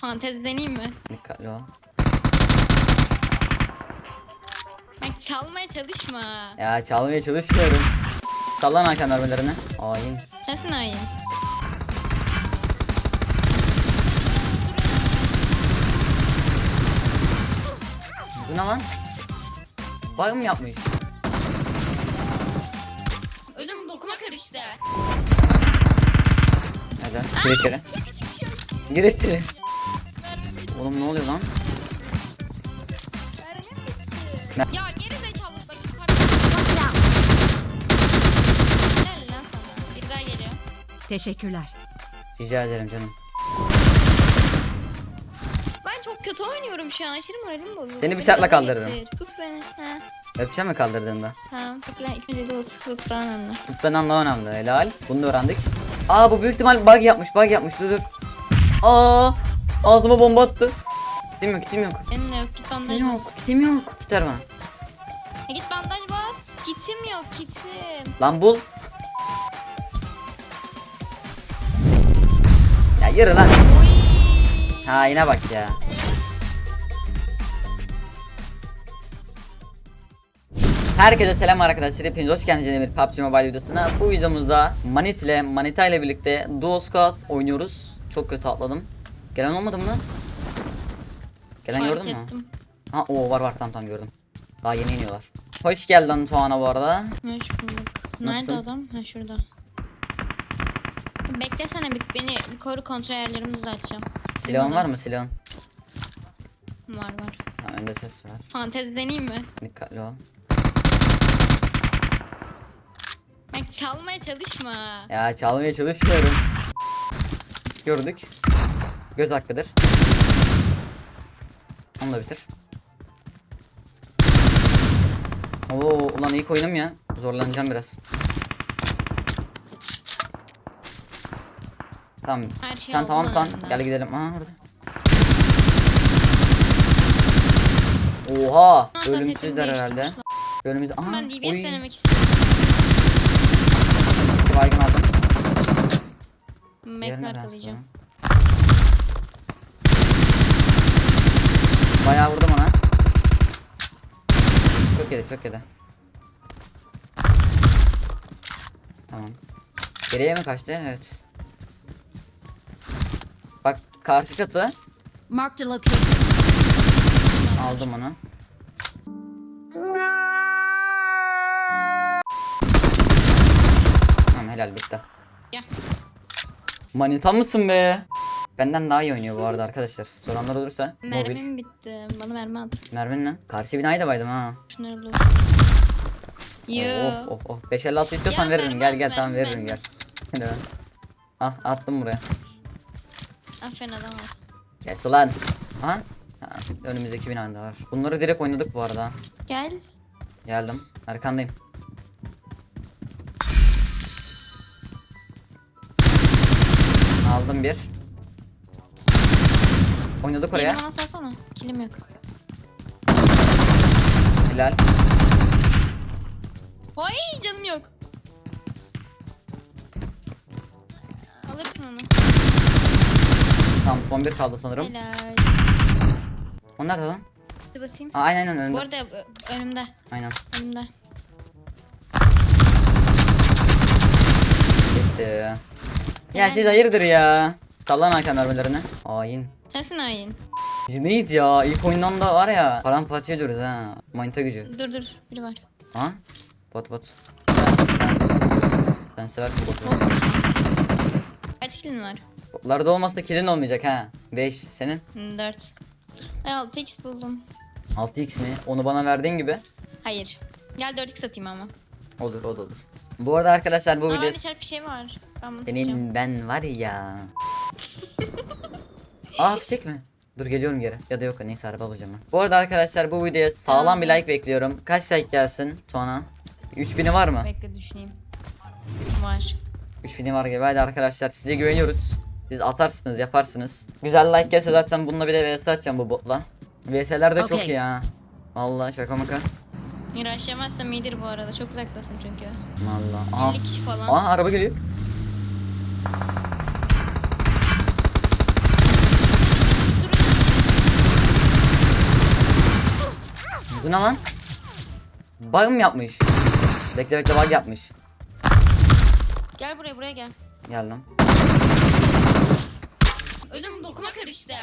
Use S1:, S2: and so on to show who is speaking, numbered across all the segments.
S1: Fantezi deneyeyim mi?
S2: Dikkatli ol.
S1: Bak çalmaya çalışma.
S2: Ya çalmaya çalışmıyorum. Sallan Hakan mermilerini. Ayin.
S1: Nasıl hain?
S2: Bu ne lan? Bug mı yapmış?
S1: Ölüm bokuma karıştı.
S2: Hadi gir içeri. Gir içeri. Oğlum ne oluyor lan?
S1: Ya geri zekalı bak yukarı. Helal lan sana. Bir daha geliyor.
S3: Teşekkürler.
S2: Rica ederim canım.
S1: Ben çok kötü oynuyorum şu an. Aşırı moralim bozuldu.
S2: Seni bir şartla kaldırırım.
S1: Tut beni. Ha.
S2: Öpeceğim mi kaldırdığında?
S1: Tamam. Bekle. İlk önce de otur. Tut daha önemli.
S2: Tuttan anlama önemli. Helal. Bunu da öğrendik. Aa bu büyük ihtimal bug yapmış. Bug yapmış. Dur dur. Aa ağzıma bomba attı. Kitim yok kitim yok.
S1: Benim de yok. Git bandaj
S2: Kitim
S1: bas.
S2: yok. Kitim yok. Biter bana.
S1: Ya git bandaj bas. Gitim yok. Gitim.
S2: Lan bul. Ya yürü lan.
S1: Uy.
S2: Ha yine bak ya. Herkese selam arkadaşlar. Hepiniz hoş geldiniz yeni bir PUBG Mobile videosuna. Bu videomuzda Manit ile Manita ile birlikte Duo Squad oynuyoruz. Çok kötü atladım. Gelen olmadı mı? Gelen
S1: Fark
S2: gördün mü?
S1: ettim.
S2: Ha o var var tam tam gördüm. Daha yeni iniyorlar. Hoş geldin Tuana bu arada.
S1: Hoş bulduk. Nerede
S2: Nasılsın?
S1: adam? Ha şurada. Beklesene bir beni koru kontrol ayarlarımı düzelteceğim.
S2: Silahın var mı silahın?
S1: Var var.
S2: Tamam önde ses var.
S1: Fantezi deneyeyim mi?
S2: Dikkatli ol.
S1: Bak çalmaya çalışma.
S2: Ya çalmaya çalışmıyorum. Gördük. Göz hakkıdır. Onu da bitir. Oo ulan iyi koydum ya. Zorlanacağım biraz. Tamam.
S1: Her şey
S2: Sen tamam lan. Gel gidelim. Aha orada. Oha! Ölümsüzler herhalde. Ölümsüz. Aha.
S1: Ben DBS
S2: oy.
S1: denemek istiyorum.
S2: Baygın aldım. De
S1: arkalayacağım.
S2: Bayağı vurdum ona. Çok yedi çok yedi. Tamam. Geriye mi kaçtı? Evet. Bak karşı çatı.
S3: Marked a location.
S2: Aldım onu. Tamam helal bitti.
S1: Gel.
S2: Manita mısın be? Benden daha iyi oynuyor bu arada arkadaşlar. Soranlar olursa. Mobil.
S1: Mermim bitti. Bana mermi at.
S2: Mervin ne? Karşı binayı da baydım ha.
S1: Şunları bul. Yo.
S2: Oh oh oh. 556 istiyorsan
S1: Ya
S2: veririm. Gel gel tamam veririm gel. Hadi ben. Ah attım buraya.
S1: Aferin adam var.
S2: Kes ulan. Ha? ha önümüzdeki binada var. Bunları direkt oynadık bu arada.
S1: Gel.
S2: Geldim. Arkandayım. Aldım bir. Oynadık oraya.
S1: Yeni bana salsana. Kilim yok.
S2: Hilal.
S1: Ay canım yok. Alırsın onu.
S2: Tamam son bir kaldı sanırım.
S1: Helal.
S2: O nerede lan?
S1: Hadi basayım.
S2: Aa, aynen aynen
S1: Bu
S2: önünde.
S1: arada ö- önümde.
S2: Aynen.
S1: Önümde.
S2: Gitti. Ya siz hayırdır ya. Sallan Hakan mermilerini. Hain.
S1: Sensin hain.
S2: Neyiz ya? İlk oyundan da var ya. Paramparça ediyoruz ha. Manita gücü.
S1: Dur dur. Biri var.
S2: Ha? Bot bot. Sen seversin botu.
S1: Bot. Kaç kilin var?
S2: Botlarda olmasa kilin olmayacak ha. 5 senin.
S1: Hmm, 4. Ay 6x buldum.
S2: 6x mi? Onu bana verdiğin gibi.
S1: Hayır. Gel 4x atayım ama.
S2: Olur o da olur. Bu arada arkadaşlar bu
S1: Aa
S2: video
S1: çarp bir şey var. Ben bunu
S2: senin ben var ya. Aa fişek mi? Dur geliyorum geri. Ya da yok neyse araba bulacağım ben. Bu arada arkadaşlar bu videoya sağlam bir like bekliyorum. Kaç like gelsin Tuana? 3000'i var mı?
S1: Bekle düşüneyim. Var.
S2: 3000'i var gibi. Hadi arkadaşlar size güveniyoruz. Siz atarsınız yaparsınız. Güzel like gelse zaten bununla bir de vs atacağım bu botla. VS'ler de çok
S3: Okey.
S2: iyi ha. Vallahi şaka maka.
S1: Miraçlamazsam iyidir bu arada. Çok uzaktasın çünkü.
S2: Vallahi. Aha.
S1: 50 kişi falan.
S2: Aa araba geliyor. Bu ne lan? Bug mı yapmış? Bekle bekle bug yapmış.
S1: Gel buraya buraya gel.
S2: Geldim.
S1: Ölüm bokuma karıştı.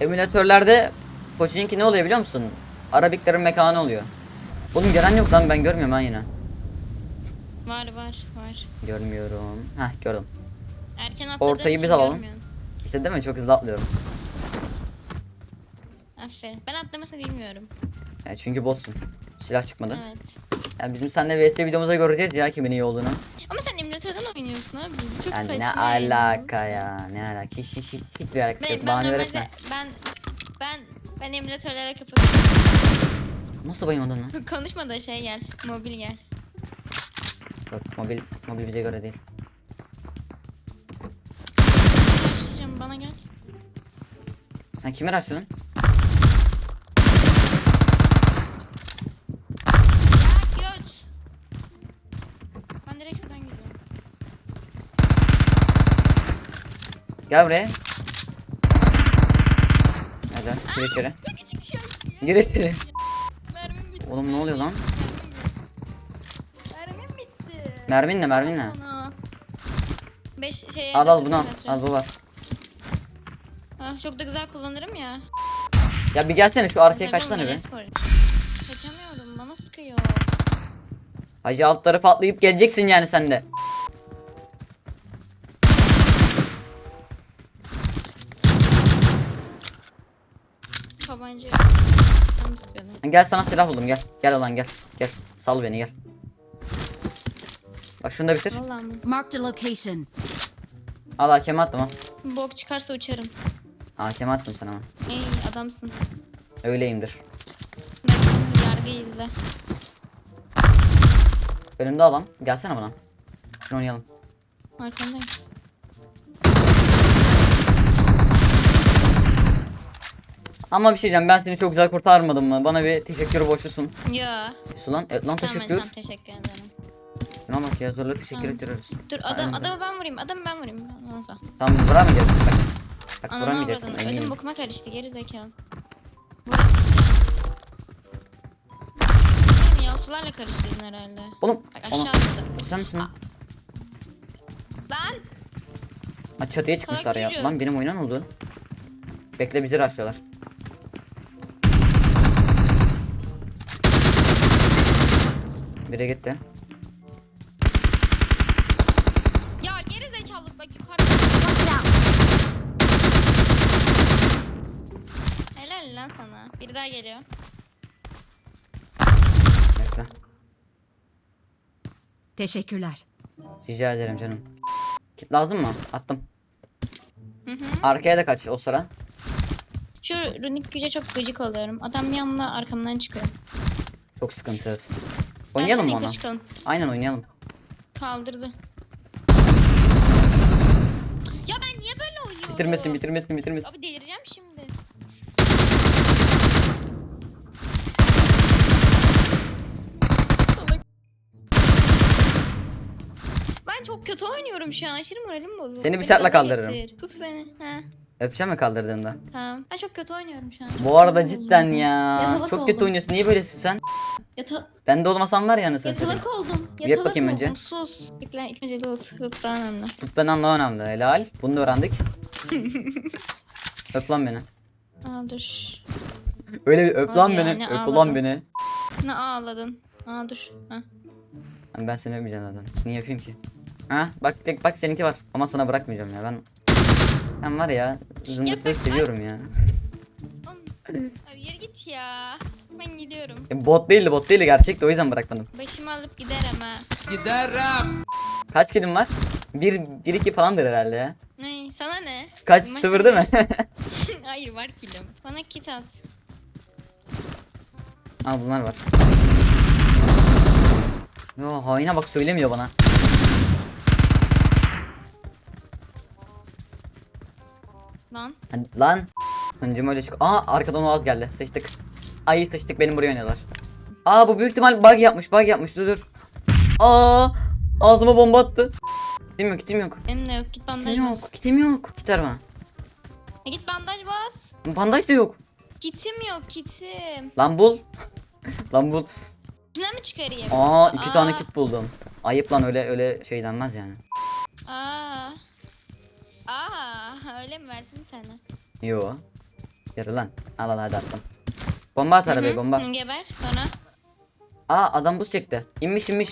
S2: Emülatörlerde Pochinki ne oluyor biliyor musun? Arabiklerin mekanı oluyor. Oğlum gelen yok lan ben görmüyorum ben yine.
S1: Var var var.
S2: Görmüyorum. Heh gördüm.
S1: Erken atladığın
S2: Ortayı
S1: için
S2: biz alalım.
S1: görmüyorsun.
S2: İşte değil mi? Çok hızlı atlıyorum.
S1: Aferin. Ben atlamasını bilmiyorum.
S2: Ya çünkü botsun. Silah çıkmadı.
S1: Evet.
S2: Ya bizim seninle VS videomuzda göreceğiz ya kimin iyi olduğunu.
S1: Ama sen emülatörden oynuyorsun abi. Çok
S2: Yani
S1: saçma.
S2: ne
S1: yani.
S2: alaka ya? Ne alaka? Hiç hiç hiç hiçbir alakası
S1: Ben,
S2: yok.
S1: ben
S2: Bahane
S1: normalde
S2: öğretme.
S1: ben ben ben emülatörlere kapatıyorum.
S2: Nasıl bayılmadın lan?
S1: Konuşma da şey gel. Mobil gel.
S2: Yok mobil mobil bize göre değil.
S1: Başlayacağım bana gel.
S2: Sen kimi araştırdın?
S1: Ya göt. Ben direkt şuradan gidiyorum.
S2: Gel buraya. Hadi gir içeri. Gir içeri.
S1: Mermim bitti.
S2: Oğlum ne oluyor lan?
S1: Mermim bitti.
S2: Mermin ne mermin ne?
S1: Ana. Beş şey.
S2: Al al bunu al. Al bu var.
S1: Ah, çok da güzel kullanırım ya.
S2: Ya bir gelsene şu arkaya kaçsana
S1: koruyor? Kaçamıyorum bana sıkıyor.
S2: Hacı alt tarafı atlayıp geleceksin yani sen de.
S1: Tabanca.
S2: Gel sana silah buldum gel. Gel lan gel. Gel. Sal beni gel. Bak şunu da bitir.
S1: Vallahi mi?
S3: Marked a location.
S2: Al hakeme attım ha.
S1: Bok çıkarsa uçarım.
S2: Hakeme attım sana ama.
S1: Ey adamsın.
S2: Öyleyimdir.
S1: Yargıyı izle.
S2: Önümde adam. Gelsene bana. Şunu oynayalım.
S1: Arkandayım.
S2: Ama bir şey diyeceğim ben seni çok güzel kurtarmadım mı? Bana bir teşekkür borçlusun.
S1: Ya.
S2: Ulan evet lan
S1: Tamam
S2: teşekkür.
S1: tamam teşekkür ederim.
S2: Şuna bak ya zorla teşekkür ediyoruz.
S1: Dur adam
S2: Aynen.
S1: adamı ben vurayım. Adamı ben vurayım. Ondan.
S2: Tamam vuramayacaksın bak. Bak
S1: Ananı
S2: vuramayacaksın
S1: avradını. Ödüm bokuma karıştı geri zekalı. Vur. Benim yavsularla karıştırdın herhalde.
S2: Oğlum
S1: Bak aşağı.
S2: O sen misin lan?
S1: Lan!
S2: Ha çatıya çıkmışlar ya. Lan benim oyuna ne oldu? Bekle bizi rushlıyorlar. Biri gitti.
S1: Ya geri zekalı bak yukarıda. Helal lan sana. Biri daha geliyor.
S2: Bekle.
S3: Teşekkürler.
S2: Rica ederim canım. Kit lazım mı? Attım.
S1: Hı hı.
S2: Arkaya da kaç o sıra.
S1: Şu runik güce çok gıcık oluyorum. Adam bir anda arkamdan çıkıyor.
S2: Çok sıkıntı. evet. Oynayalım mı
S1: çıkalım.
S2: Aynen oynayalım.
S1: Kaldırdı. Ya ben niye böyle oynuyorum?
S2: Bitirmesin bitirmesin bitirmesin.
S1: Abi şimdi. Salak. Ben çok kötü oynuyorum şu an. Aşırı moralim bozuldu.
S2: Seni bir şartla kaldırırım.
S1: getir. Tut beni. Ha,
S2: Öpeceğim mi kaldırdığında?
S1: tamam. Ben çok kötü oynuyorum şu an.
S2: Bu arada cidden ya.
S1: Yatalak
S2: Çok kötü
S1: oldum.
S2: oynuyorsun. Niye böylesin sen?
S1: Yata
S2: Ben de olmasam var ya anasını satayım.
S1: yatalak oldum.
S2: Bir yap
S1: Yatalak
S2: bakayım
S1: oldum.
S2: önce.
S1: Sus. İlk, ilk önce loot. Loot daha önemli.
S2: Tuttan anla önemli. Helal. Bunu da öğrendik. öp lan beni.
S1: Aa dur.
S2: Öyle bir öp lan
S1: ya,
S2: beni. Öp
S1: ağladın.
S2: ulan beni.
S1: Ne ağladın? Aa dur. Ha.
S2: Ben seni öpmeyeceğim zaten. Niye öpeyim ki? Ha bak tek bak seninki var. Ama sana bırakmayacağım ya. Ben ben var ya zındıkları seviyorum ya.
S1: Oğlum, Abi yürü git ya. Ben gidiyorum.
S2: E, Bot değildi bot değildi gerçekti o yüzden bırakmadım.
S1: Başımı alıp giderim ha.
S2: Kaç kilim var? 1 1 2 falandır herhalde ya.
S1: Ne? Sana ne?
S2: Kaç
S1: Maç
S2: sıfır değil mi?
S1: Hayır var kilim. Bana kit at.
S2: Al bunlar var. Yo haine bak söylemiyor bana.
S1: Lan.
S2: Hadi, lan. Hıncım öyle çık. Aa arkadan Oğaz geldi. Sıçtık. Ay sıçtık benim buraya oynuyorlar. Aa bu büyük ihtimal bug yapmış bug yapmış dur dur. Aa ağzıma bomba attı. Kitim yok kitim yok.
S1: Benim de yok. Git bandaj
S2: Kitim
S1: bas.
S2: yok kitim yok. Gitar bana.
S1: E git bandaj bas.
S2: Bandaj da yok.
S1: Kitim yok kitim.
S2: Lan bul. lan bul.
S1: Şuna mı çıkarayım?
S2: Aa iki tane
S1: Aa.
S2: kit buldum. Ayıp lan öyle öyle şey denmez yani.
S1: Aa. Aa öyle mi versin tane?
S2: Yo. Yarı lan. Al al hadi attım. Bomba at arabaya bomba.
S1: Geber sonra.
S2: Aa adam buz çekti. İnmiş inmiş.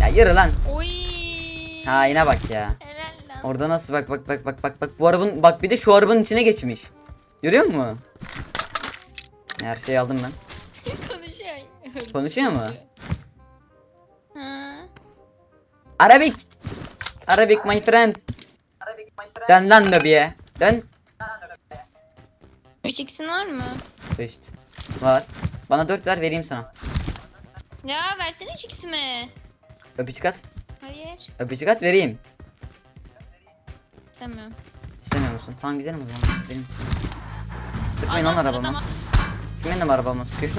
S2: Ya yürü lan.
S1: Oy.
S2: Ha yine bak ya.
S1: Helal lan.
S2: Orada nasıl bak bak bak bak bak bak bu arabanın bak bir de şu arabanın içine geçmiş. Görüyor musun? Her şeyi aldım ben.
S1: Konuşuyor.
S2: Konuşuyor mu? Arabik. Arabik my friend. Dön lan lobiye. Dön.
S1: 3 x'in var mı?
S2: İşte. Var. Bana 4 ver vereyim sana.
S1: Ya versene 3 x'imi.
S2: Öpücük at.
S1: Hayır.
S2: Öpücük at vereyim.
S1: İstemiyorum.
S2: İstemiyor musun? Tamam gidelim o zaman. Gidelim. Sıkmayın lan arabama.
S1: adam-
S2: Kimin de arabama sıkıyor?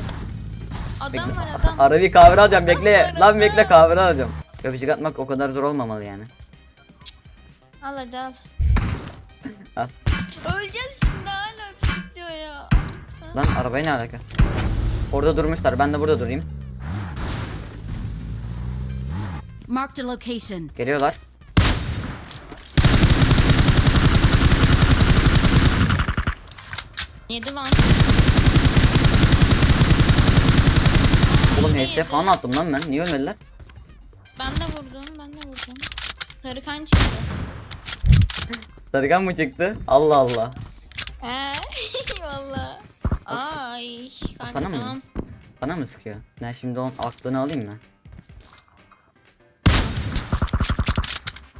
S1: Adam var adam.
S2: Arabayı kahve alacağım bekle.
S1: Adam var,
S2: Lan
S1: adam.
S2: bekle kahve alacağım. Öpücük atmak o kadar zor olmamalı yani.
S1: Al hadi al.
S2: Al.
S1: Öleceğiz şimdi hala öpücük diyor ya.
S2: Lan arabaya ne alaka? Orada durmuşlar. Ben de burada durayım.
S3: Marked a location.
S2: Geliyorlar.
S1: Yedi lan.
S2: Oğlum HS falan attım lan ben. Niye ölmediler?
S1: Ben de vurdum ben de vurdum. Sarı kan çıktı.
S2: Sarıgan mı çıktı? Allah Allah.
S1: He valla.
S2: O s-
S1: Ay kanka
S2: sana mı?
S1: tamam.
S2: Sana mı sıkıyor? Ben şimdi onun aklını alayım mı?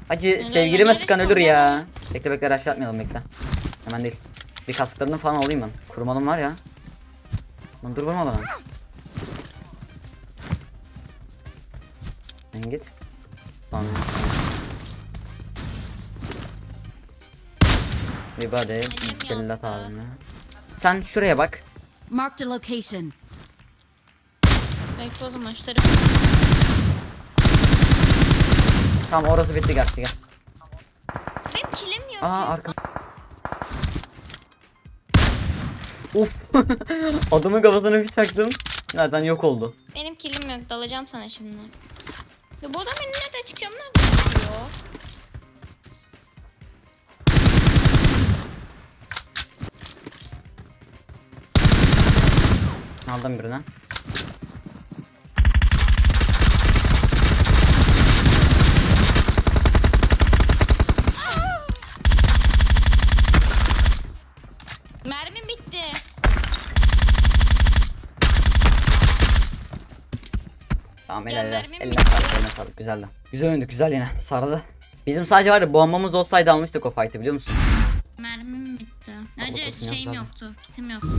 S2: Acı sevgilime sıkan ölür ya. Bekle bekle rushlatmayalım bekle. Hemen değil. Bir kasklarını falan alayım ben. Kurmalım var ya. Lan dur vurma bana. Sen git. Lan. Bir bade cellat abime. Sen şuraya bak.
S3: Marked a location.
S1: Bekle o zaman şu tarafa.
S2: Tamam orası bitti gerçi gel.
S1: Benim kilim yok.
S2: Aa arka. Uf. Adamın kafasına bir çaktım. Zaten yok oldu.
S1: Benim kilim yok dalacağım sana şimdi. Ya bu adam beni nerede çıkacağım nerede çıkıyor?
S2: Aldım birine.
S1: Mermim bitti.
S2: Tamam el ele. Eline sağlık eline sağlık. Güzeldi. Güzel oynadık güzel yine. Sardı. Bizim sadece var ya bombamız olsaydı almıştık o fight'ı biliyor musun?
S1: Mermim bitti.
S2: Sadece şeyim
S1: şeyim
S2: yok
S1: yoktu. Kitim yoktu.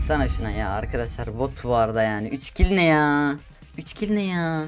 S2: Sana şuna ya arkadaşlar bot vardı yani. 3 kill ne ya? 3 kill ne ya?